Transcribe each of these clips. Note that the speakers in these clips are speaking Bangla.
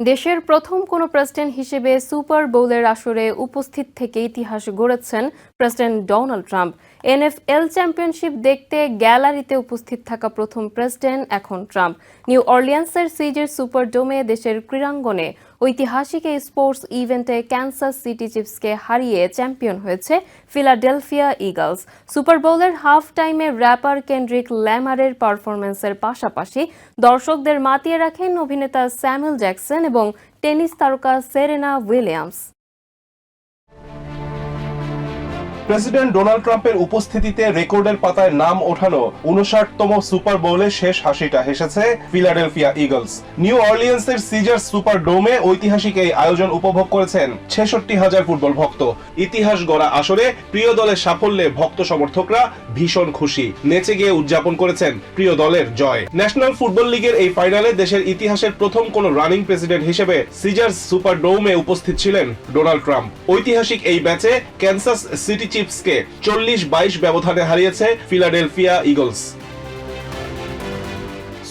দেশের প্রথম কোনো প্রেসিডেন্ট হিসেবে সুপার বোলের আসরে উপস্থিত থেকে ইতিহাস গড়েছেন president Donald Trump NFL championship দেখতে গ্যালারিতে উপস্থিত থাকা প্রথম প্রেসিডেন্ট এখন ট্রাম্প নিউ অর্লিয়ান্সের সিজের সুপার ডোমে দেশের ক্রীড়াঙ্গনে ঐতিহাসিক এই স্পোর্টস ইভেন্টে ক্যান্সাস সিটি চিপসকে হারিয়ে চ্যাম্পিয়ন হয়েছে ফিলাডেলফিয়া ইগলস সুপার বোলের হাফ টাইমে র্যাপার কেন্ড্রিক ল্যামারের পারফরম্যান্সের পাশাপাশি দর্শকদের মাতিয়ে রাখেন অভিনেতা স্যামুয়েল জ্যাকসন এবং টেনিস তারকা সেরেনা উইলিয়ামস প্রেসিডেন্ট ডোনাল্ড ট্রাম্পের উপস্থিতিতে রেকর্ডের পাতায় নাম ওঠানো উনষাটতম সুপার বোলে শেষ হাসিটা হেসেছে ফিলাডেলফিয়া ইগলস। নিউ অর্লিয়েন্সের সিজার সুপার ডোমে ঐতিহাসিক এই আয়োজন উপভোগ করেছেন ছেষট্টি হাজার ফুটবল ভক্ত। ইতিহাস গড়া আসরে প্রিয় দলের সাফল্যে ভক্ত সমর্থকরা ভীষণ খুশি। নেচে গিয়ে উদযাপন করেছেন প্রিয় দলের জয়। ন্যাশনাল ফুটবল লিগের এই ফাইনালে দেশের ইতিহাসের প্রথম কোন রানিং প্রেসিডেন্ট হিসেবে সিজার সুপার ডোমে উপস্থিত ছিলেন ডোনাল্ড ট্রাম্প। ঐতিহাসিক এই ম্যাচে ক্যান্সাস সিটি চিফসকে চল্লিশ বাইশ ব্যবধানে হারিয়েছে ফিলাডেলফিয়া ইগলস।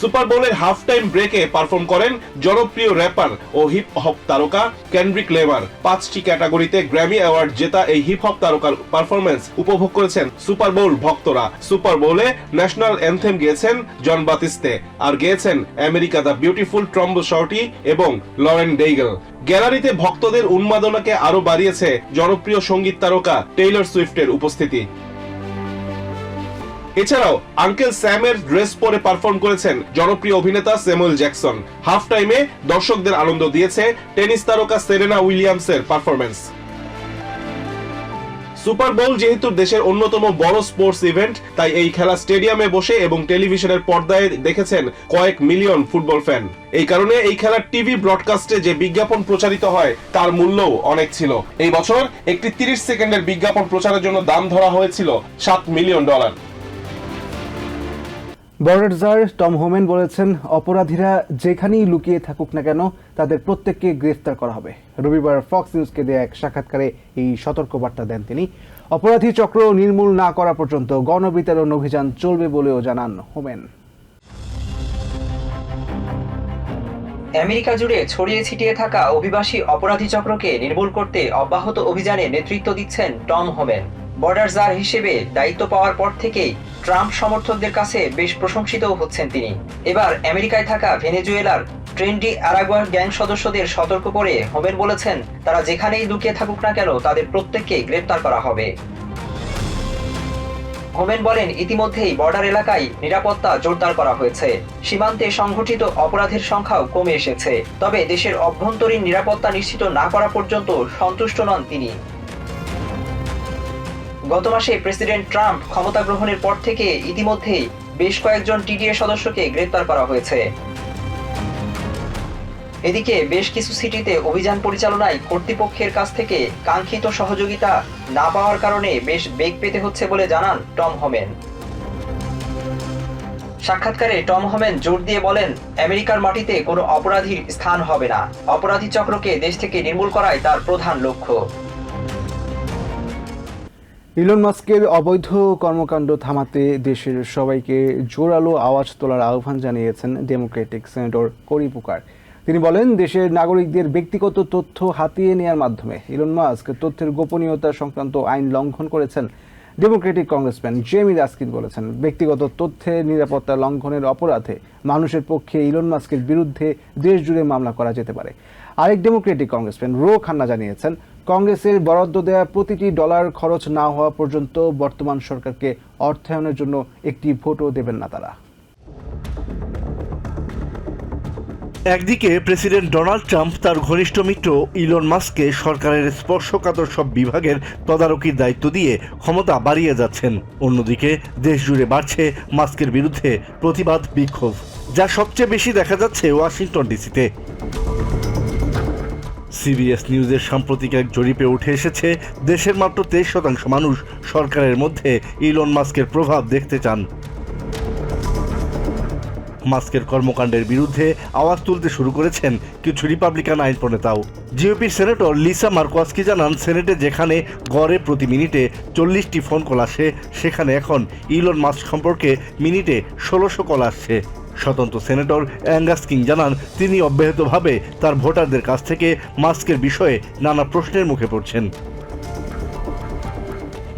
সুপার বোলের হাফ টাইম ব্রেকে পারফর্ম করেন জনপ্রিয় র্যাপার ও হিপ হপ তারকা ক্যান্ড্রিক লেমার পাঁচটি ক্যাটাগরিতে গ্র্যামি অ্যাওয়ার্ড জেতা এই হিপ হপ তারকার পারফরমেন্স উপভোগ করেছেন সুপার বোল ভক্তরা। সুপার বোলে ন্যাশনাল অ্যান্থেম গেয়েছেন জন বাতিস্তে আর গেয়েছেন America the beautiful Trombone Shorty এবং লরেন ডেইগল। গ্যালারিতে ভক্তদের উন্মাদনাকে আরও বাড়িয়েছে জনপ্রিয় সংগীত তারকা টেইলর সুইফটের উপস্থিতি। এছাড়াও, আঙ্কেল স্যামের ড্রেস পরে পারফর্ম করেছেন জনপ্রিয় অভিনেতা স্যামুয়েল জ্যাকসন। হাফ টাইমে দর্শকদের আনন্দ দিয়েছে টেনিস তারকা সেরেনা উইলিয়ামসের পারফরমেন্স সুপার বোল যেহেতু দেশের অন্যতম বড় স্পোর্টস ইভেন্ট, তাই এই খেলা স্টেডিয়ামে বসে এবং টেলিভিশনের পর্দায় দেখেছেন কয়েক মিলিয়ন ফুটবল ফ্যান। এই কারণে এই খেলার টিভি ব্রডকাস্টে যে বিজ্ঞাপন প্রচারিত হয়, তার মূল্যও অনেক ছিল। এই বছর একটি তিরিশ সেকেন্ডের বিজ্ঞাপন প্রচারের জন্য দাম ধরা হয়েছিল সাত million dollar. Border czar Tom Homan বলেছেন, অপরাধীরা যেখানেই লুকিয়ে থাকুক না কেন, তাদের প্রত্যেককে গ্রেফতার করা হবে। রবিবার ফক্স নিউজকে দেয়া এক সাক্ষাৎকারে এই সতর্কবার্তা দেন তিনি। অপরাধী চক্র নির্মূল না করা পর্যন্ত গণবিতরণ অভিযান চলবে বলেও জানান হোমেন। আমেরিকা জুড়ে ছড়িয়ে ছিটিয়ে থাকা অভিবাসী অপরাধী চক্রকে নির্মূল করতে অব্যাহত অভিযানে নেতৃত্ব দিচ্ছেন টম হোমেন। বর্ডার জার হিসেবে দায়িত্ব পাওয়ার পর থেকেই ট্রাম্প সমর্থকদের কাছে বেশ প্রশংসিত হচ্ছেন তিনি। এবার আমেরিকায় থাকা ভেনেজুয়েলার ট্রেন্ডি অ্যারাগুয়ার গ্যাং সদস্যদের সতর্ক করে হোমেন বলেছেন, তারা যেখানেই লুকিয়ে থাকুক না কেন তাদের প্রত্যেককে গ্রেপ্তার করা হবে। হোমেন বলেন, ইতিমধ্যেই বর্ডার এলাকায় নিরাপত্তা জোরদার করা হয়েছে। সীমান্তে সংঘটিত অপরাধের সংখ্যাও কমে এসেছে। তবে দেশের অভ্যন্তরীণ নিরাপত্তা নিশ্চিত না করা পর্যন্ত সন্তুষ্ট নন তিনি। গত মাসে প্রেসিডেন্ট ট্রাম্প ক্ষমতা গ্রহণের পর থেকে ইতিমধ্যেই বেশ কয়েকজন টিডিএ সদস্যকে গ্রেপ্তার করা হয়েছে। এদিকে বেশ কিছু সিটিতে অভিযান পরিচালনায় কর্তৃপক্ষের কাছ থেকে কাঙ্ক্ষিত সহযোগিতা না পাওয়ার কারণে বেশ বেগ পেতে হচ্ছে বলে জানান টম হোমেন। সাক্ষাৎকারে টম হোমেন জোর দিয়ে বলেন, আমেরিকার মাটিতে কোনো অপরাধীর স্থান হবে না। অপরাধী চক্রকে দেশ থেকে নির্মূল করাই তার প্রধান লক্ষ্য। ইলন মাস্কের অবৈধ কর্মকাণ্ড থামাতে দেশের সবাইকে জোরালো আওয়াজ তোলার আহ্বান জানিয়েছেন ডেমোক্রেটিক সেনেটর করি পুকার। তিনি বলেন, দেশের নাগরিকদের ব্যক্তিগত তথ্য হাতিয়ে নেওয়ার মাধ্যমে ইলন মাস্ক তথ্যের গোপনীয়তা সংক্রান্ত আইন লঙ্ঘন করেছেন ডেমোক্রেটিক কংগ্রেসম্যান জেমি রাস্কিন বলেছেন। ব্যক্তিগত তথ্যের নিরাপত্তা লঙ্ঘনের অপরাধে মানুষের পক্ষে ইলন মাস্কের বিরুদ্ধে দেশজুড়ে মামলা করা যেতে পারে। আরেক ডেমোক্রেটিক কংগ্রেসম্যান রো খান্না জানিয়েছেন, কংগ্রেসের বরাদ্দ দেওয়া প্রতিটি ডলার খরচ না হওয়া পর্যন্ত বর্তমান সরকারকে অর্থায়নের জন্য একটি ভোটও দেবেন না তারা। একদিকে প্রেসিডেন্ট ডোনাল্ড ট্রাম্প তার ঘনিষ্ঠ মিত্র ইলন মাস্ককে সরকারের স্পর্শকাতর সব বিভাগের তদারকির দায়িত্ব দিয়ে ক্ষমতা বাড়িয়ে যাচ্ছেন। অন্যদিকে দেশ জুড়ে বাড়ছে মাস্কের বিরুদ্ধে প্রতিবাদ বিক্ষোভ, যা সবচেয়ে বেশি দেখা যাচ্ছে ওয়াশিংটন ডিসিতে। সিবিএস নিউজের সাম্প্রতিক এক জরিপে উঠে এসেছে, দেশের মাত্র তেইশ শতাংশ মানুষ সরকারের মধ্যে ইলন মাস্কের প্রভাব দেখতে চান। মাস্কের কর্মকাণ্ডের বিরুদ্ধে আওয়াজ তুলতে শুরু করেছেন কিছু রিপাবলিকান আইন প্রণেতাও জিওপির সেনেটর লিসা মার্কোয়াসকি জানান, সেনেটে যেখানে গড়ে প্রতি মিনিটে চল্লিশটি ফোন কল আসে, সেখানে এখন ইলন মাস্ক সম্পর্কে মিনিটে ষোলোশো কল আসছে। স্বতন্ত্র সেনেটর অ্যাঙ্গাস কিং জানান, তিনি অব্যাহতভাবে তার ভোটারদের কাছ থেকে মাস্কের বিষয়ে নানা প্রশ্নের মুখে পড়ছেন।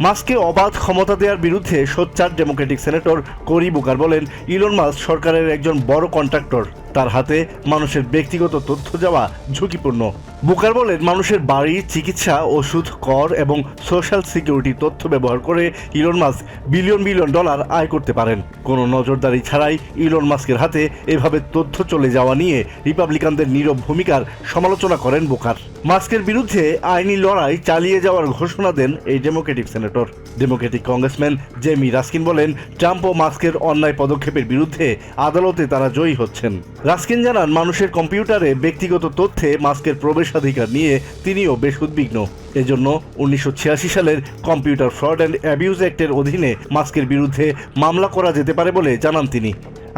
মাস্কে অবাধ ক্ষমতা দেওয়ার বিরুদ্ধে সোচ্চার ডেমোক্রেটিক সেনেটর করি বুকার বলেন, ইলন মাস্ক সরকারের একজন বড় কন্ট্রাক্টর। তার হাতে মানুষের ব্যক্তিগত তথ্য যাওয়া ঝুঁকিপূর্ণ। বুকার বলেন, মানুষের বাড়ি, চিকিৎসা, ওষুধ, কর এবং সোশ্যাল সিকিউরিটি তথ্য ব্যবহার করে Elon Musk billion billion dollar আয় করতে পারেন। কোনো নজরদারি ছাড়াই ইলন মাস্কের হাতে এভাবে তথ্য চলে যাওয়া নিয়ে রিপাবলিকানদের নীরব ভূমিকার সমালোচনা করেন বুকার। মাস্কের বিরুদ্ধে আইনি লড়াই চালিয়ে যাওয়ার ঘোষণা দেন এই democratic senator. Democratic congressman Jamie Raskin বলেন, ট্রাম্প ও মাস্কের অন্যায় পদক্ষেপের বিরুদ্ধে আদালতে তারা জয়ী হচ্ছেন। রাস্কিন জানান, মানুষের কম্পিউটারে ব্যক্তিগত তথ্যে মাস্কের প্রবেশাধিকার নিয়ে তিনিও বেশ উদ্বিগ্ন। এজন্য উনিশশো ছিয়াশি সালের কম্পিউটার ফ্রড অ্যান্ড অ্যাবিউজ অ্যাক্টের অধীনে মাস্কের বিরুদ্ধে মামলা করা যেতে পারে বলে জানান তিনি।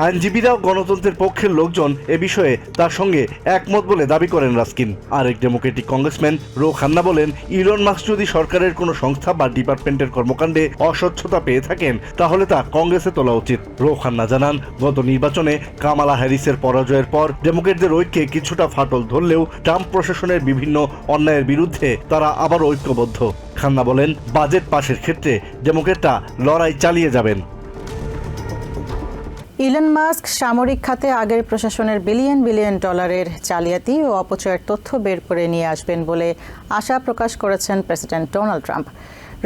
আইনজীবীরাও গণতন্ত্রের পক্ষের লোকজন এ বিষয়ে তার সঙ্গে একমত বলে দাবি করেন রাস্কিন। আরেক ডেমোক্রেটিক কংগ্রেসম্যান রো খান্না বলেন, ইলন মাস্ক যদি সরকারের কোনো সংস্থা বা ডিপার্টমেন্টের কর্মকাণ্ডে অস্বচ্ছতা পেয়ে থাকেন, তাহলে তা কংগ্রেসে তোলা উচিত। রো খান্না জানান, গত নির্বাচনে কামালা হ্যারিসের পরাজয়ের পর ডেমোক্রেটদের ঐক্যে কিছুটা ফাটল ধরলেও ট্রাম্প প্রশাসনের বিভিন্ন অন্যায়ের বিরুদ্ধে তারা আবার ঐক্যবদ্ধ। খান্না বলেন, বাজেট পাশের ক্ষেত্রে ডেমোক্রেটরা লড়াই চালিয়ে যাবেন। ইলন মাস্ক সামরিক খাতে আগের প্রশাসনের বিলিয়ন বিলিয়ন ডলারের চালিয়াতি ও অপচয়ের তথ্য বের করে নিয়ে আসবেন বলে আশা প্রকাশ করেছেন প্রেসিডেন্ট ডোনাল্ড ট্রাম্প।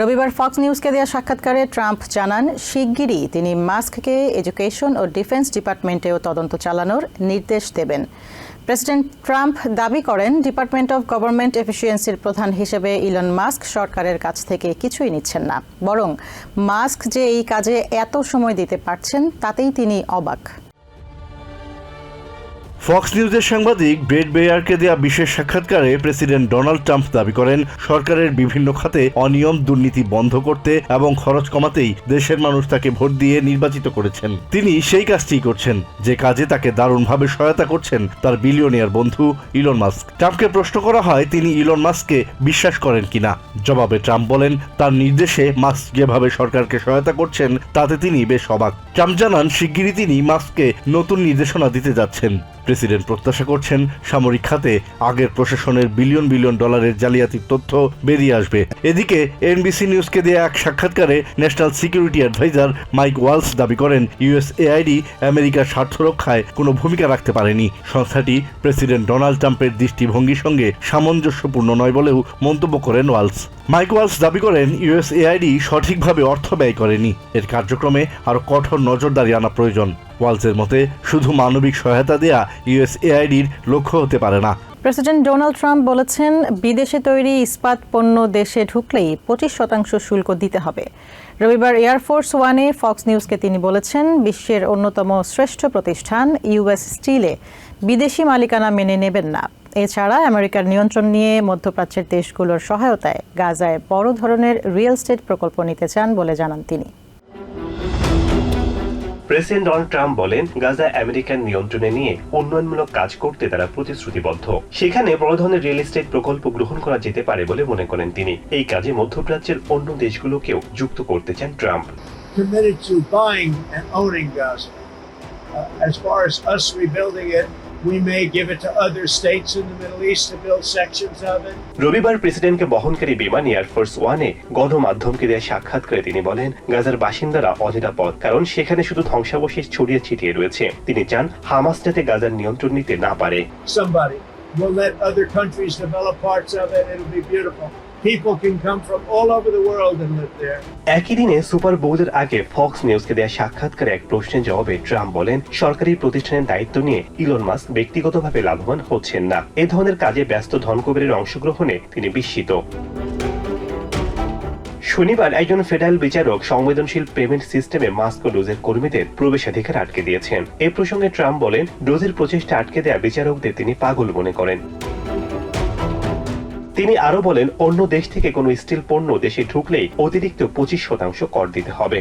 রবিবার ফক্স নিউজকে দেওয়া সাক্ষাৎকারে ট্রাম্প জানান, শিগগিরই তিনি মাস্ককে এডুকেশন ও ডিফেন্স ডিপার্টমেন্টেও তদন্ত চালানোর নির্দেশ দেবেন। প্রেসিডেন্ট ট্রাম্প দাবি করেন, ডিপার্টমেন্ট অফ গভর্নমেন্ট এফিসিয়েন্সির প্রধান হিসেবে ইলন মাস্ক সরকারের কাছ থেকে কিছুই নিচ্ছেন না। বরং মাস্ক যে এই কাজে এত সময় দিতে পারছেন, তাতেই তিনি অবাক। ফক্স নিউজের সাংবাদিক ব্রেড বেয়ারকে দেওয়া বিশেষ সাক্ষাৎকারে প্রেসিডেন্ট ডোনাল্ড ট্রাম্প দাবি করেন, সরকারের বিভিন্ন খাতে অনিয়ম দুর্নীতি বন্ধ করতে এবং খরচ কমাতেই দেশের মানুষ তাকে ভোট দিয়ে নির্বাচিত করেছেন। তিনি সেই কাজটি করছেন, যে কাজে তাকে দারুণভাবে সহায়তা করছেন তার বিলিয়নিয়ার বন্ধু ইলন মাস্ক। ট্রাম্পকে প্রশ্ন করা হয়, তিনি ইলন মাস্ককে বিশ্বাস করেন কিনা? জবাবে ট্রাম্প বলেন, তার নির্দেশে মাস্ক যেভাবে সরকারকে সহায়তা করছেন, তাতে তিনি বেশ অবাক। ট্রাম্প জানান, শিগগিরই তিনি মাস্ককে নতুন নির্দেশনা দিতে যাচ্ছেন। প্রেসিডেন্ট প্রত্যাশা করছেন সামরিক খাতে আগের প্রশাসনের বিলিয়ন বিলিয়ন ডলারের জালিয়াতির তথ্য বেরিয়ে আসবে। এদিকে এনবিসি নিউজকে দেয়া এক সাক্ষাৎকারে national security adviser Mike Waltz দাবি করেন ইউএসএআইডি আমেরিকার স্বার্থ রক্ষায় কোনো ভূমিকা রাখতে পারেনি। সংস্থাটি প্রেসিডেন্ট ডোনাল্ড ট্রাম্পের দৃষ্টিভঙ্গির সঙ্গে সামঞ্জস্যপূর্ণ নয় বলেও মন্তব্য করেন ওয়ালস। মাইক ওয়ালস দাবি করেন ইউএসএআইডি সঠিকভাবে অর্থ ব্যয় করেনি। এর কার্যক্রমে আরও কঠোর নজরদারি আনা প্রয়োজন। ওয়ালসের মতে, শুধু মানবিক সহায়তা দেয়া ইউএসএআইডির লক্ষ্য হতে পারে না। প্রেসিডেন্ট ডোনাল্ড ট্রাম্প বলেছেন, বিদেশে তৈরি ইস্পাত পণ্য দেশে ঢুকলেই পঁচিশ শতাংশ শুল্ক দিতে হবে। রবিবার এয়ারফোর্স ওয়ানে ফক্স নিউজকে তিনি বলেছেন, বিশ্বের অন্যতম শ্রেষ্ঠ প্রতিষ্ঠান, ইউএস স্টিলে বিদেশি মালিকানা মেনে নেবেন না। এছাড়া আমেরিকার নিয়ন্ত্রণ নিয়ে মধ্যপ্রাচ্যের দেশগুলোর সহায়তায় গাজায় বড় ধরনের রিয়েল এস্টেট প্রকল্প নিতে চান বলে জানান তিনি। প্রেসিডেন্ট ডোনাল্ড ট্রাম্প বলেন গাজা আমেরিকান নিয়ন্ত্রণে নিয়ে উন্নয়নমূলক কাজ করতে তারা প্রতিশ্রুতিবদ্ধ। সেখানে বড় ধরনের রিয়েল এস্টেট প্রকল্প গ্রহণ করা যেতে পারে বলে মনে করেন তিনি। এই কাজে মধ্যপ্রাচ্যের অন্য দেশগুলোকেও যুক্ত করতে চান Trump. Committed to buying and owning Gaza. Uh, as far as us rebuilding it, we may give it to other states in the Middle East to build sections of it. রবিবার প্রেসিডেন্টকে বহনকারী বিমান এয়ারফোর্স ওয়ানে গণমাধ্যমকে দেওয়া সাক্ষাৎকারে তিনি বলেন গাজার বাসিন্দারা অনিরাপদ কারণ সেখানে শুধু ধ্বংসাবশেষ ছড়িয়ে ছিটিয়ে রয়েছে তিনি চান হামাস যাতে গাজার নিয়ন্ত্রণ নিতে না পারে Somebody will let other countries develop parts of it. It'll be beautiful. একই দিনে সুপার বোলের আগে ফক্স নিউজকে দেওয়া সাক্ষাৎকারে এক প্রশ্নের জবাবে ট্রাম্প বলেন, সরকারি প্রতিষ্ঠানের দায়িত্ব নিয়ে ইলন মাস্ক ব্যক্তিগতভাবে লাভবান হচ্ছেন না। এ ধরনের কাজে ব্যস্ত ধনকুবেরের অংশগ্রহণে তিনি বিস্মিত। শনিবার একজন ফেডারেল বিচারক সংবেদনশীল পেমেন্ট সিস্টেমে মাস্ক ও ডোজের কর্মীদের প্রবেশাধিকার আটকে দিয়েছেন। এ প্রসঙ্গে ট্রাম্প বলেন, ডোজের প্রচেষ্টা আটকে দেয়া বিচারকদের তিনি পাগল মনে করেন। তিনি আরও বলেন অন্য দেশ থেকে কোনো স্টিল পণ্য দেশে ঢুকলেই অতিরিক্ত পঁচিশ শতাংশ কর দিতে হবে।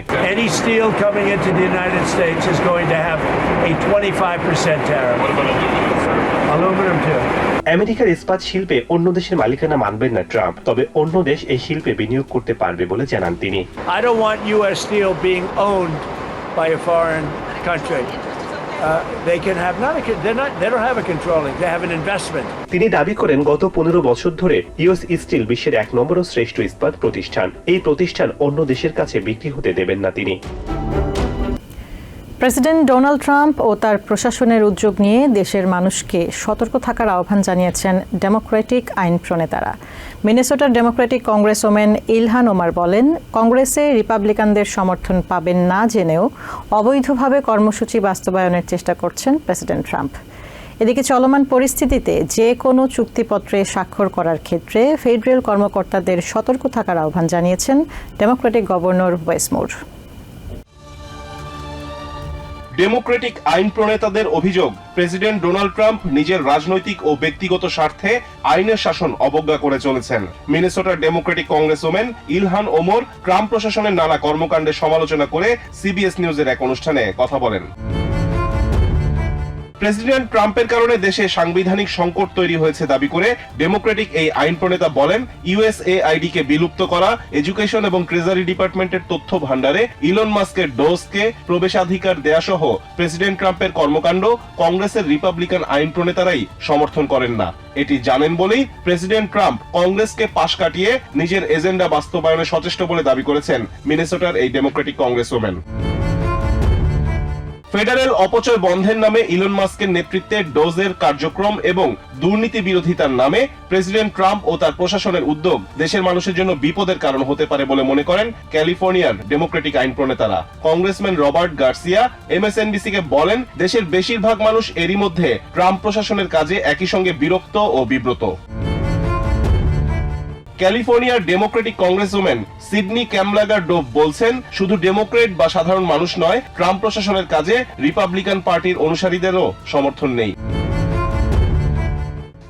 আমেরিকার ইস্পাত শিল্পে অন্য দেশের মালিকানা মানবেন না ট্রাম্প তবে অন্য দেশ এই শিল্পে বিনিয়োগ করতে পারবে বলে জানান তিনি। I don't want US still being owned by a তিনি দাবি করেন, গত পনেরো বছর ধরে ইউএস স্টিল বিশ্বের এক নম্বর শ্রেষ্ঠ ইস্পাত প্রতিষ্ঠান। এই প্রতিষ্ঠান অন্য দেশের কাছে বিক্রি হতে দেবেন না তিনি। প্রেসিডেন্ট ডোনাল্ড ট্রাম্প ও তার প্রশাসনের উদ্যোগ নিয়ে দেশের মানুষকে সতর্ক থাকার আহ্বান জানিয়েছেন ডেমোক্রেটিক আইন প্রণেতারা। মিনেসোটার Democratic Congress women Ilhan Omar বলেন, কংগ্রেসে রিপাবলিকানদের সমর্থন পাবেন না জেনেও অবৈধভাবে কর্মসূচি বাস্তবায়নের চেষ্টা করছেন প্রেসিডেন্ট ট্রাম্প। এদিকে চলমান পরিস্থিতিতে যে কোনো চুক্তিপত্রে স্বাক্ষর করার ক্ষেত্রে ফেডারেল কর্মকর্তাদের সতর্ক থাকার আহ্বান জানিয়েছেন ডেমোক্রেটিক গভর্নর ওয়েসমোর। ডেমোক্রেটিক আইন প্রণেতাদের অভিযোগ, প্রেসিডেন্ট ডোনাল্ড ট্রাম্প নিজের রাজনৈতিক ও ব্যক্তিগত স্বার্থে আইনের শাসন অবজ্ঞা করে চলেছেন। মিনেসোটার Democratic congresswoman Ilhan Omar Trump প্রশাসনের নানা কর্মকাণ্ডের সমালোচনা করে সিবিএস নিউজের এক অনুষ্ঠানে কথা বলেন। প্রেসিডেন্ট ট্রাম্পের কারণে দেশে সাংবিধানিক সংকট তৈরি হয়েছে দাবি করে ডেমোক্রেটিক এই আইন প্রণেতা বলেন ইউএসএআইডি কে বিলুপ্ত করা, এডুকেশন এবং ট্রেজারি ডিপার্টমেন্টের তথ্য ভান্ডারে ইলন মাস্কের ডোজকে প্রবেশাধিকার দেয়া সহ প্রেসিডেন্ট ট্রাম্পের কর্মকাণ্ড কংগ্রেসের রিপাবলিকান আইন প্রণেতারাই সমর্থন করেন না। এটি জানেন বলেই প্রেসিডেন্ট ট্রাম্প কংগ্রেসকে পাশ কাটিয়ে নিজের এজেন্ডা বাস্তবায়নে সচেষ্ট বলে দাবি করেছেন মিনেসোটার এই ডেমোক্রেটিক কংগ্রেসওম্যান। ফেডারেল অপচয় বন্ধের নামে ইলন মাস্কের নেতৃত্বে ডোজের কার্যক্রম এবং দুর্নীতি বিরোধিতার নামে প্রেসিডেন্ট ট্রাম্প ও তার প্রশাসনের উদ্যোগ দেশের মানুষের জন্য বিপদের কারণ হতে পারে বলে মনে করেন ক্যালিফোর্নিয়ার ডেমোক্রেটিক আইন প্রণেতারা। কংগ্রেসম্যান রবার্ট গার্সিয়া এমএসএনবিসি কে বলেন, দেশের বেশিরভাগ মানুষ এরই মধ্যে ট্রাম্প প্রশাসনের কাজে একই সঙ্গে বিরক্ত ও বিব্রত। ক্যালিফোর্নিয়ার democratic congresswoman Sydney Kamlager Dove বলছেন, শুধু ডেমোক্রেট বা সাধারণ মানুষ নয়, ট্রাম্প প্রশাসনের কাজে রিপাবলিকান পার্টির অনুসারীদেরও সমর্থন নেই।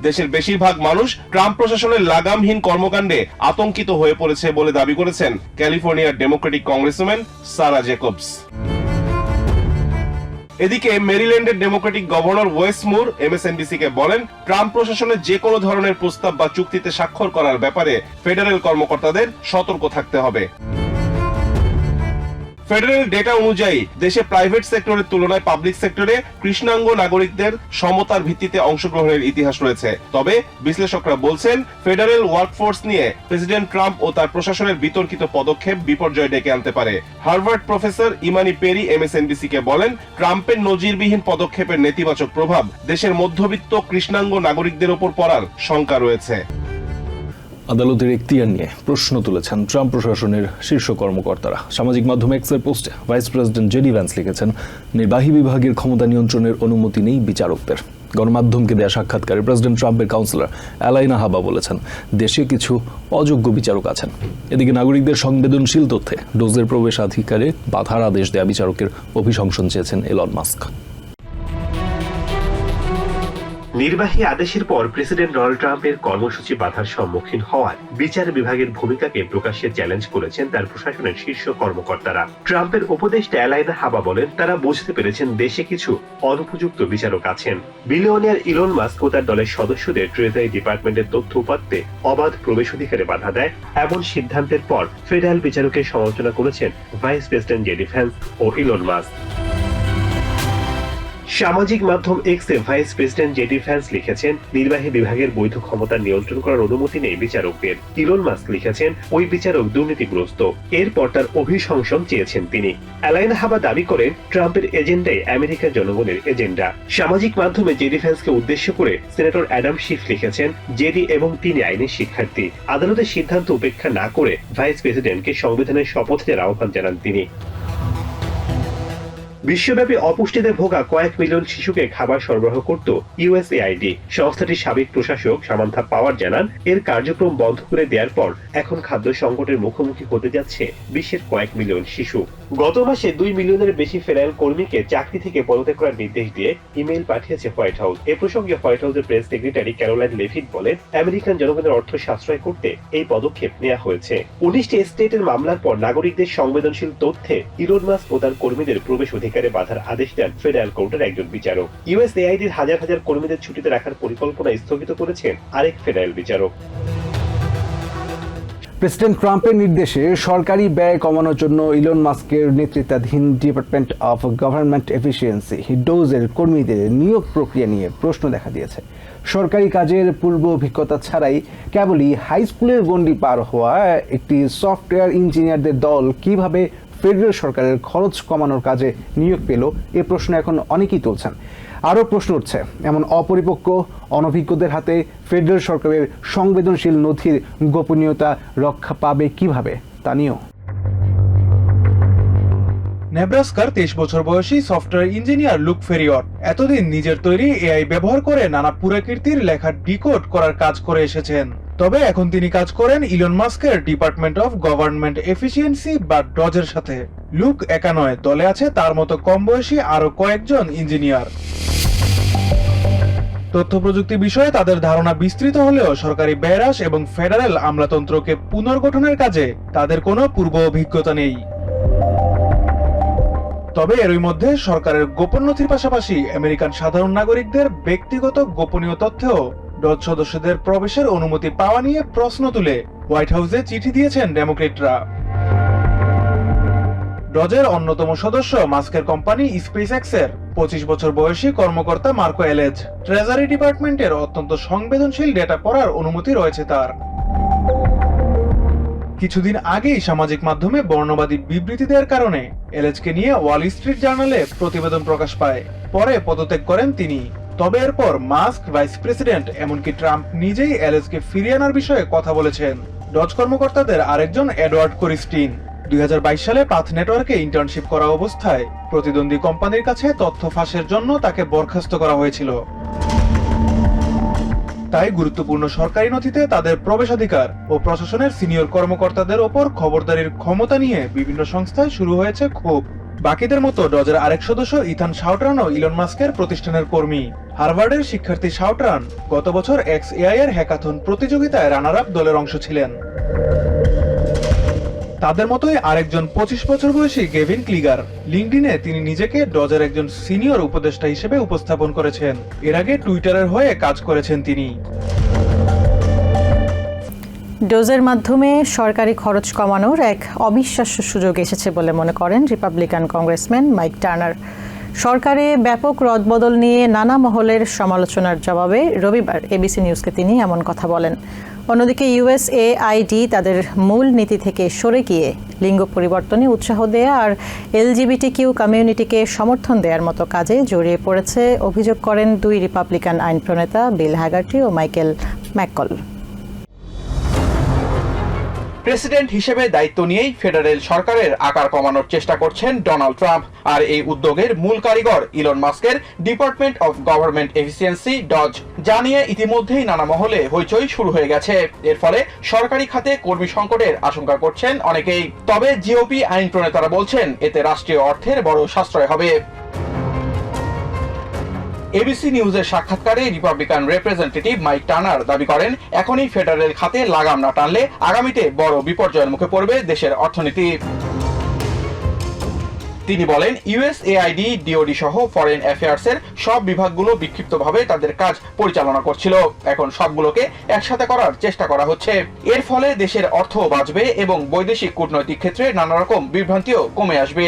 দেশের বেশিরভাগ মানুষ ট্রাম্প প্রশাসনের লাগামহীন কর্মকাণ্ডে আতঙ্কিত হয়ে পড়েছে বলে দাবি করেছেন ক্যালিফোর্নিয়ার ডেমোক্রেটিক কংগ্রেসম্যান সারা জেকবস। এদিকে মেরিল্যান্ডের ডেমোক্রেটিক গভর্নর ওয়েস্টমুর এমএসএনবিসি কে বলেন, ট্রাম্প প্রশাসনের যে কোনো ধরনের প্রস্তাব বা চুক্তিতে স্বাক্ষর করার ব্যাপারে ফেডারেল কর্মকর্তাদের সতর্ক থাকতে হবে। ফেডারেল ডেটা অনুযায়ী, দেশে প্রাইভেট সেক্টরের তুলনায় পাবলিক সেক্টরে কৃষ্ণাঙ্গ নাগরিকদের সমতার ভিত্তিতে অংশগ্রহণের ইতিহাস রয়েছে। তবে বিশ্লেষকরা বলছেন ফেডারেল ওয়ার্কফোর্স নিয়ে প্রেসিডেন্ট ট্রাম্প ও তার প্রশাসনের বিতর্কিত পদক্ষেপ বিপর্যয় ডেকে আনতে পারে। Harvard professor Imani Perry MSNBC কে বলেন ট্রাম্পের নজিরবিহীন পদক্ষেপের নেতিবাচক প্রভাব দেশের মধ্যবিত্ত কৃষ্ণাঙ্গ নাগরিকদের ওপর পড়ার শঙ্কা রয়েছে। আদালতের এখতিয়ার নিয়ে প্রশ্ন তুলেছেন ট্রাম্প প্রশাসনের শীর্ষ কর্মকর্তারা। সামাজিক মাধ্যমে এক্সের পোস্টে ভাইস প্রেসিডেন্ট জেডি ভ্যান্স লিখেছেন, নির্বাহী বিভাগের ক্ষমতা নিয়ন্ত্রণের অনুমতি নেই বিচারকদের। গণমাধ্যমকে দেয়া সাক্ষাৎকারে প্রেসিডেন্ট ট্রাম্পের কাউন্সিলর অ্যালাইনা হাবা বলেছেন, দেশে কিছু অযোগ্য বিচারক আছেন। এদিকে নাগরিকদের সংবেদনশীল তথ্যে ডোজের প্রবেশাধিকারে বাধার আদেশ দেয়া বিচারকের অভিশংসন চেয়েছেন এলন মাস্ক। নির্বাহী আদেশের পর প্রেসিডেন্ট ডোনাল্ড ট্রাম্পের কর্মসূচি বাধার সম্মুখীন হওয়ায় বিচার বিভাগের ভূমিকাকে প্রকাশ্যে চ্যালেঞ্জ করেছেন তার প্রশাসনের শীর্ষ কর্মকর্তারা। ট্রাম্পের উপদেষ্টা অ্যালাইদা হাবা বলেন, তারা বুঝতে পেরেছেন দেশে কিছু অনুপযুক্ত বিচারক আছেন। বিলিয়নিয়ার ইলন মাস্ক ও তার দলের সদস্যদের ট্রেজারি ডিপার্টমেন্টের তথ্য উপাত্তে অবাধ প্রবেশ অধিকারে বাধা দেয়। এমন সিদ্ধান্তের পর ফেডারেল বিচারকের সমালোচনা করেছেন ভাইস প্রেসিডেন্ট জেডি ভ্যান্স ও ইলন মাস্ক। সামাজিক মাধ্যম এক্সে ভাইস প্রেসিডেন্ট জেডি ফ্যান্স লিখেছেন, নির্বাহী বিভাগের বৈধ ক্ষমতা নিয়ন্ত্রণ করার অনুমতি নেই বিচারকদের। ইলন মাস্ক লিখেছেন, ওই বিচারক দুর্নীতিগ্রস্ত। এরপর তার অভিশংসন চেয়েছেন তিনি। অ্যালাইনা হাবা দাবি করেন, ট্রাম্পের এজেন্ডাই আমেরিকার জনগণের এজেন্ডা। সামাজিক মাধ্যমে জেডি ফ্যান্সকে উদ্দেশ্য করে সিনেটর অ্যাডাম শিফ লিখেছেন, জেডি এবং তিনি আইনের শিক্ষার্থী। আদালতের সিদ্ধান্ত উপেক্ষা না করে ভাইস প্রেসিডেন্টকে সংবিধানের শপথ নেওয়ার আহ্বান জানান তিনি। বিশ্বব্যাপী অপুষ্টিতে ভোগা কয়েক মিলিয়ন শিশুকে খাবার সরবরাহ করত ইউএসএআইডি। সংস্থাটির সাবেক প্রশাসক সামান্থা পাওয়ার জানান, এর কার্যক্রম বন্ধ করে দেওয়ার পর এখন খাদ্য সংকটের মুখোমুখি হতে যাচ্ছে বিশ্বের কয়েক মিলিয়ন শিশু। গত মাসে দুই মিলিয়নের বেশি ফেডারেল কর্মীকে চাকরি থেকে পদত্যাগ করার নির্দেশ দিয়ে ইমেইল পাঠিয়েছে হোয়াইট হাউস। এ প্রসঙ্গে হোয়াইট হাউসের প্রেস সেক্রেটারি ক্যারোলাইন লেভিট বলেন, আমেরিকান জনগণের অর্থ সাশ্রয় করতে এই পদক্ষেপ নেওয়া হয়েছে। উনিশটি স্টেটের মামলার পর নাগরিকদের সংবেদনশীল তথ্যে ইলন মাস্ক ও তার কর্মীদের প্রবেশ অধিকারে বাধার আদেশ দেন ফেডারেল কোর্টের একজন বিচারক। ইউএসএআইডির হাজার হাজার কর্মীদের ছুটিতে রাখার পরিকল্পনা স্থগিত করেছেন আরেক ফেডারেল বিচারক। প্রেসিডেন্ট ট্রাম্পের নির্দেশে সরকারি ব্যয় কমানোর জন্য ইলন মাস্কের নেতৃত্বাধীন ডিপার্টমেন্ট অফ গভর্নমেন্ট এফিসিয়েন্সি ডোজের কর্মীদের নিয়োগ প্রক্রিয়া নিয়ে প্রশ্ন দেখা দিয়েছে। সরকারি কাজের পূর্ব অভিজ্ঞতা ছাড়াই কেবলই হাই স্কুলের গণ্ডি পার হওয়া একটি সফটওয়্যার ইঞ্জিনিয়ারদের দল কীভাবে ফেডারেল সরকারের খরচ কমানোর কাজে নিয়োগ পেল, এ প্রশ্ন এখন অনেকেই তুলছেন। আরও প্রশ্ন উঠছে। এমন অপরিপক্ক, অনভিজ্ঞদের হাতে ফেডারেল সরকারের সংবেদনশীল নথির গোপনীয়তা রক্ষা পাবে কীভাবে, তা নিয়েও। নেব্রাস্কার তেইশ বছর বয়সী সফটওয়্যার ইঞ্জিনিয়ার লুক ফেরিয়ট এতদিন নিজের তৈরি এআই ব্যবহার করে নানা পুরাকীর্তির লেখার ডিকোড করার কাজ করে এসেছেন। তবে এখন তিনি কাজ করেন ইলন মাস্কের ডিপার্টমেন্ট অফ গভর্নমেন্ট এফিসিয়েন্সি বা ডজের সাথে। লুক একা নয়, দলে আছে তার মতো কম বয়সী আরও কয়েকজন ইঞ্জিনিয়ার। তথ্য প্রযুক্তি বিষয়ে তাদের ধারণা বিস্তৃত হলেও সরকারি ব্যয়রাস এবং ফেডারেল আমলাতন্ত্রকে পুনর্গঠনের কাজে তাদের কোনো পূর্ব অভিজ্ঞতা নেই। তবে এরই মধ্যে সরকারের গোপন নথির পাশাপাশি আমেরিকান সাধারণ নাগরিকদের ব্যক্তিগত গোপনীয় তথ্যেও ডজ সদস্যদের প্রবেশের অনুমতি পাওয়া নিয়ে প্রশ্ন তুলে হোয়াইট হাউসে চিঠি দিয়েছেন ডেমোক্রেটরা। ডজের অন্যতম সদস্য মাস্কের কোম্পানি স্পেস এক্সের পঁচিশ বছর বয়সী কর্মকর্তা মার্কো এলেজ ট্রেজারি ডিপার্টমেন্টের অত্যন্ত সংবেদনশীল ডেটা পড়ার অনুমতি রয়েছে তার। কিছুদিন আগেই সামাজিক মাধ্যমে বর্ণবাদী বিবৃতি দেওয়ার কারণে এলেজকে নিয়ে ওয়াল স্ট্রিট জার্নালে প্রতিবেদন প্রকাশ পায়। পরে পদত্যাগ করেন তিনি। তবে এরপর মাস্ক, ভাইস প্রেসিডেন্ট, এমনকি ট্রাম্প নিজেই এলেজকে ফিরিয়ে আনার বিষয়ে কথা বলেছেন। ডজ কর্মকর্তাদের আরেকজন এডওয়ার্ড করিস্টিন। দুই হাজার বাইশ সালে পাথ নেটওয়ার্কে ইন্টার্নশিপ করা অবস্থায় প্রতিদ্বন্দ্বী কোম্পানির কাছে তথ্য ফাঁসের জন্য তাকে বরখাস্ত করা হয়েছিল। তাই গুরুত্বপূর্ণ সরকারি নথিতে তাদের প্রবেশাধিকার ও প্রশাসনের সিনিয়র কর্মকর্তাদের ওপর খবরদারির ক্ষমতা নিয়ে বিভিন্ন সংস্থায় শুরু হয়েছে ক্ষোভ। বাকিদের মতো ডজের আরেক সদস্য ইথান শাউটরানও ইলন মাস্কের প্রতিষ্ঠানের কর্মী। হার্ভার্ডের শিক্ষার্থী শাউটরান গত বছর এক্স এআই এর হ্যাকাথন প্রতিযোগিতায় রানার আপ দলের অংশ ছিলেন। তাদের মতোই আরেকজন পঁচিশ বছর বয়সী গেভিন ক্লিগার। লিঙ্কডিনে তিনি নিজেকে ডজের একজন সিনিয়র উপদেষ্টা হিসেবে উপস্থাপন করেছেন। এর আগে টুইটারের হয়ে কাজ করেছেন তিনি। ডোজের মাধ্যমে সরকারি খরচ কমানোর এক অবিশ্বাস্য সুযোগ এসেছে বলে মনে করেন রিপাবলিকান কংগ্রেসম্যান মাইক টার্নার। সরকারে ব্যাপক রদবদল নিয়ে নানা মহলের সমালোচনার জবাবে রবিবার এবিসি নিউজকে তিনি এমন কথা বলেন। অন্যদিকে ইউএসএআইডি তাদের মূল নীতি থেকে সরে গিয়ে লিঙ্গ পরিবর্তনে উৎসাহ দেয়া আর এলজিবিটি কিউ কমিউনিটিকে সমর্থন দেওয়ার মতো কাজে জড়িয়ে পড়েছে অভিযোগ করেন দুই রিপাবলিকান আইন প্রণেতা বিল হ্যাগার্টি ও মাইকেল ম্যাককল। প্রেসিডেন্ট হিসেবে দায়িত্ব নিয়েই ফেডারেল সরকারের আকার কমানোর চেষ্টা করছেন ডোনাল্ড ট্রাম্প। আর এই উদ্যোগের মূল কারিগর ইলন মাস্কের department of government efficiency DOGE যা নিয়ে ইতিমধ্যেই নানা মহলে হইচই শুরু হয়ে গেছে। এর ফলে সরকারি খাতে কর্মী সংকটের আশঙ্কা করছেন অনেকেই। তবে জিওপি আইন প্রণেতারা বলছেন, এতে রাষ্ট্রীয় অর্থের বড় সাশ্রয় হবে। এবিসি নিউজের সাক্ষাৎকারে রিপাবলিকান রিপ্রেজেন্টেটিভ মাইক টার্নার দাবি করেন, এখনই ফেডারেল খাতে লাগাম না টানলে আগামীতে বড় বিপর্যয়ের মুখে পড়বে দেশের অর্থনীতি। তিনি বলেন ইউএসএআইডি ডিওডি সহ ফরেন অ্যাফেয়ার্স এর সব বিভাগগুলো বিক্ষিপ্তভাবে তাদের কাজ পরিচালনা করছিল। এখন সবগুলোকে একসাথে করার চেষ্টা করা হচ্ছে। এর ফলে দেশের অর্থ বাঁচবে এবং বৈদেশিক কূটনৈতিক ক্ষেত্রে নানা রকম বিভ্রান্তিও কমে আসবে।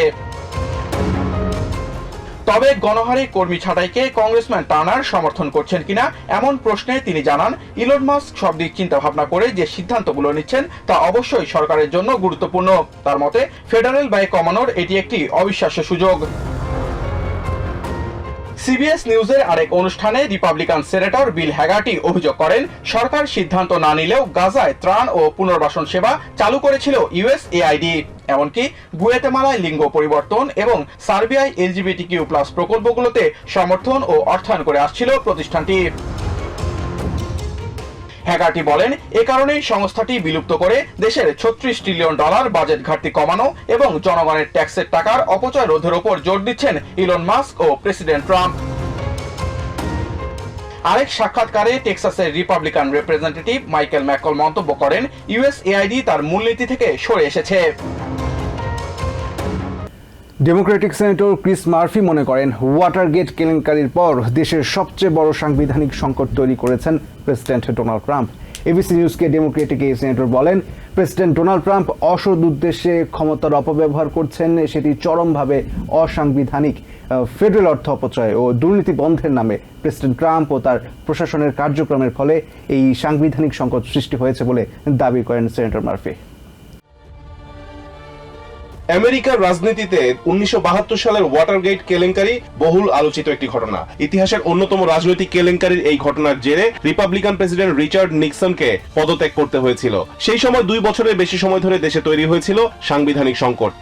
তবে গণহারে কর্মী ছাঁটাইকে কংগ্রেসম্যান টানার সমর্থন করছেন কিনা এমন প্রশ্নে তিনি জানান, ইলন মাস্ক সব দিক চিন্তা ভাবনা করে যে সিদ্ধান্তগুলো নিচ্ছেন তা অবশ্যই সরকারের জন্য গুরুত্বপূর্ণ। তার মতে, ফেডারেল ব্যয় কমানোর এটি একটি অবিশ্বাস্য সুযোগ। সিবিএস নিউজের আরেক অনুষ্ঠানে রিপাবলিকান সেনেটর বিল হ্যাগার্টি অভিযোগ করেন, সরকার সিদ্ধান্ত না নিলেও গাজায় ত্রাণ ও পুনর্বাসন সেবা চালু করেছিল ইউএস এআইডি এমনকি গুয়েতেমালায় লিঙ্গ পরিবর্তন এবং সার্বিয়ায় এলজিবিটি কিউ প্লাস প্রকল্পগুলোতে সমর্থন ও অর্থায়ন করে আসছিল প্রতিষ্ঠানটি। হ্যাকারটি বলেন, এ কারণেই সংস্থাটি বিলুপ্ত করে দেশের ছত্রিশ ট্রিলিয়ন ডলার বাজেট ঘাটতি কমানো এবং জনগণের ট্যাক্সের টাকার অপচয় রোধের ওপর জোর দিচ্ছেন ইলন মাস্ক ও প্রেসিডেন্ট ট্রাম্প। আরেক সাক্ষাৎকারে টেক্সাসের রিপাবলিকান রিপ্রেজেন্টেটিভ মাইকেল ম্যাকল মন্তব্য করেন, ইউএসএআইডি তার মূলনীতি থেকে সরে এসেছে। ডেমোক্রেটিক সেনেটর ক্রিস মার্ফি মনে করেন ওয়াটারগেট কেলেঙ্কারির পর দেশের সবচেয়ে বড় সাংবিধানিক সংকট তৈরি করেছেন প্রেসিডেন্ট ডোনাল্ড ট্রাম্প। এবিসি নিউজকে ডেমোক্রেটিক এই সেনেটর বলেন, প্রেসিডেন্ট ডোনাল্ড ট্রাম্প অসৎ উদ্দেশ্যে ক্ষমতার অপব্যবহার করছেন, সেটি চরমভাবে অসাংবিধানিক ফেডারেল অর্থ অপচয় ও দুর্নীতি বন্ধের নামে। প্রেসিডেন্ট ট্রাম্প ও তার প্রশাসনের কার্যক্রমের ফলে এই সাংবিধানিক সংকট সৃষ্টি হয়েছে বলে দাবি করেন সেনেটর মার্ফি। আমেরিকার রাজনীতিতে উনিশশো বাহাত্তর সালের ওয়াটারগেট কেলেঙ্কারি বহুল আলোচিত একটি ঘটনা। ইতিহাসের অন্যতম রাজনৈতিক কেলেঙ্কারির এই ঘটনার জেরে রিপাবলিকান প্রেসিডেন্ট রিচার্ড নিক্সনকে পদত্যাগ করতে হয়েছিল। সেই সময় দুই বছরের বেশি সময় ধরে দেশে তৈরি হয়েছিল সাংবিধানিক সংকট।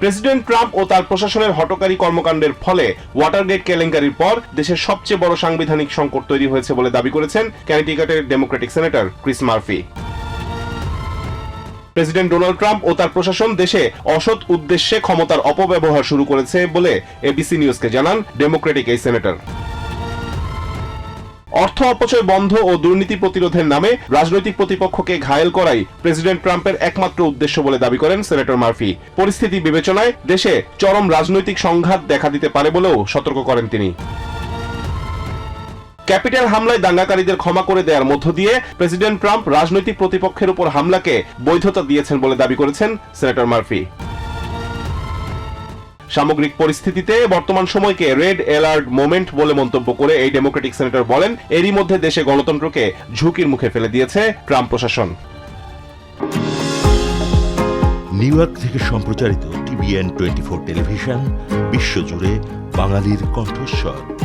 প্রেসিডেন্ট ট্রাম্প ও তার প্রশাসনের হটকারী কর্মকাণ্ডের ফলে ওয়াটারগেট কেলেঙ্কারির পর দেশের সবচেয়ে বড় সাংবিধানিক সংকট তৈরি হয়েছে বলে দাবি করেছেন ক্যানেটিকাটের Democratic senator Chris Murphy president Donald Trump ও তার প্রশাসন দেশে অসৎ উদ্দেশ্যে ক্ষমতার অপব্যবহার শুরু করেছে বলে এবিসি নিউজকে জানান ডেমোক্রেটিক এই সেনেটর। অর্থ অপচয় বন্ধ ও দুর্নীতি প্রতিরোধের নামে রাজনৈতিক প্রতিপক্ষকে ঘায়েল করাই প্রেসিডেন্ট ট্রাম্পের একমাত্র উদ্দেশ্য বলে দাবি করেন সেনেটর মার্ফি। পরিস্থিতি বিবেচনায় দেশে চরম রাজনৈতিক সংঘাত দেখা দিতে পারে বলেও সতর্ক করেন তিনি। ক্যাপিটাল হামলায় দাঙ্গাকারীদের ক্ষমা করে দেওয়ার মধ্য দিয়ে প্রেসিডেন্ট ট্রাম্প রাজনৈতিক প্রতিপক্ষের উপর হামলাকে বৈধতা দিয়েছেন বলে দাবি করেছেন সেনেটর মার্ফি। সামগ্রিক পরিস্থিতিতে বর্তমান সময়কে রেড অ্যালার্ট মোমেন্ট বলে মন্তব্য করে এই ডেমোক্রেটিক সেনেটর বলেন, এরই মধ্যে দেশে গণতন্ত্রকে ঝুঁকির মুখে ফেলে দিয়েছে ট্রাম্প প্রশাসন। নিউ থেকে সম্প্রচারিত টিভিএন টোয়েন্টি ফোর টেলিভিশন, বিশ্বজুড়ে বাঙালির কণ্ঠস্বর।